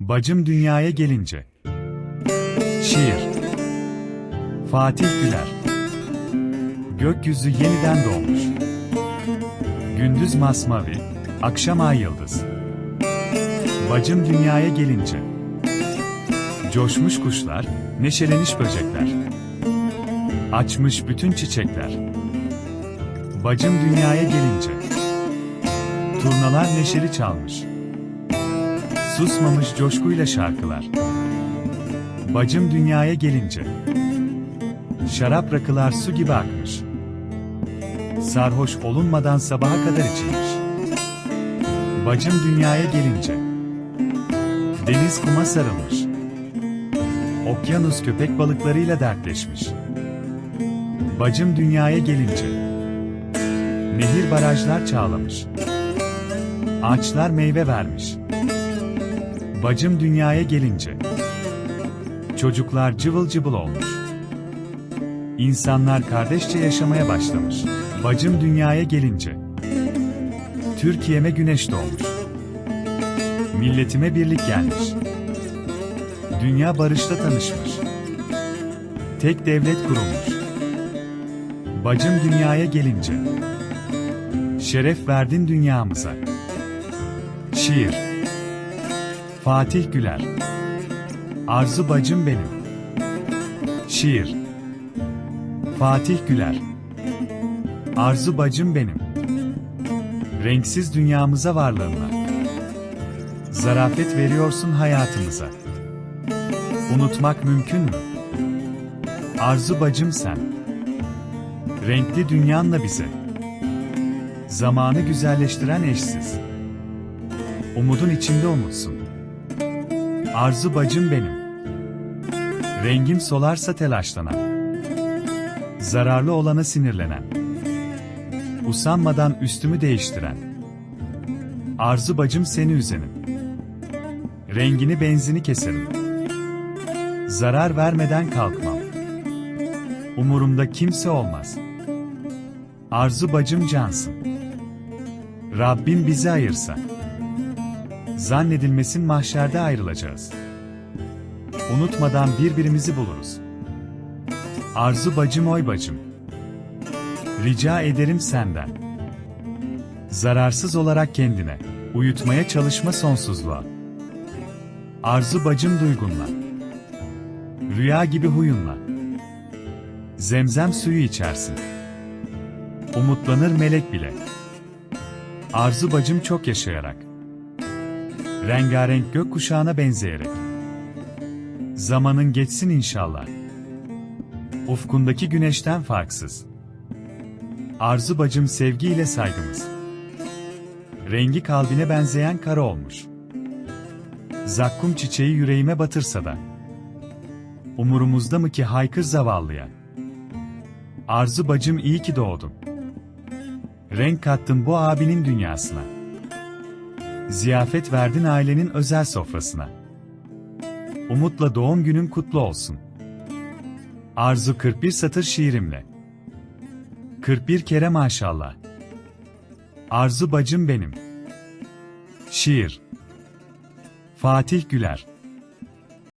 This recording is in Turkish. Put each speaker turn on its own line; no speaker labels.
Bacım dünyaya gelince. Şiir. Fatih Güler. Gökyüzü yeniden doğmuş. Gündüz masmavi, akşam ay yıldız. Bacım dünyaya gelince. Coşmuş kuşlar, neşeleniş böcekler. Açmış bütün çiçekler. Bacım dünyaya gelince. Turnalar neşeli çalmış. Susmamış coşkuyla şarkılar. Bacım dünyaya gelince. Şarap rakılar su gibi akmış. Sarhoş olunmadan sabaha kadar içilmiş. Bacım dünyaya gelince. Deniz kuma sarılmış. Okyanus köpek balıklarıyla dertleşmiş. Bacım dünyaya gelince. Nehir barajlar çağlamış. Ağaçlar meyve vermiş. Bacım dünyaya gelince. Çocuklar cıvıl cıvıl olmuş. İnsanlar kardeşçe yaşamaya başlamış. Bacım dünyaya gelince. Türkiye'me güneş doğmuş. Milletime birlik gelmiş. Dünya barışta tanışmış. Tek devlet kurulmuş. Bacım dünyaya gelince. Şeref verdin dünyamıza. Şiir Fatih Güler. Arzu bacım benim. Şiir. Fatih Güler. Arzu bacım benim. Renksiz dünyamıza varlığınla Zarafet veriyorsun hayatımıza. Unutmak mümkün mü? Arzu bacım sen. Renkli dünyanla bize. Zamanı güzelleştiren eşsiz. Umudun içinde umutsun. Arzu bacım benim. Rengim solarsa telaşlanan. Zararlı olana sinirlenen. Usanmadan üstümü değiştiren. Arzu bacım seni üzenim. Rengini benzini keserim. Zarar vermeden kalkmam. Umurumda kimse olmaz. Arzu bacım cansın. Rabbim bizi ayırsa zannedilmesin mahşerde ayrılacağız. Unutmadan birbirimizi buluruz. Arzu bacım oy bacım. Rica ederim senden. Zararsız olarak kendine, uyutmaya çalışma sonsuzluğa. Arzu bacım duygunla. Rüya gibi huyunla. Zemzem suyu içersin. Umutlanır melek bile. Arzu bacım çok yaşayarak rengarenk gökkuşağına benzeyerek. Zamanın geçsin inşallah. Ufkundaki güneşten farksız. Arzu bacım sevgiyle saygımız. Rengi kalbine benzeyen kara olmuş. Zakkum çiçeği yüreğime batırsa da. Umurumuzda mı ki haykır zavallıya. Arzu bacım iyi ki doğdun. Renk kattın bu abinin dünyasına. Ziyafet verdin ailenin özel sofrasına. Umutla doğum günün kutlu olsun. Arzu 41 satır şiirimle. 41 kere maşallah. Arzu bacım benim. Şiir Fatih Güler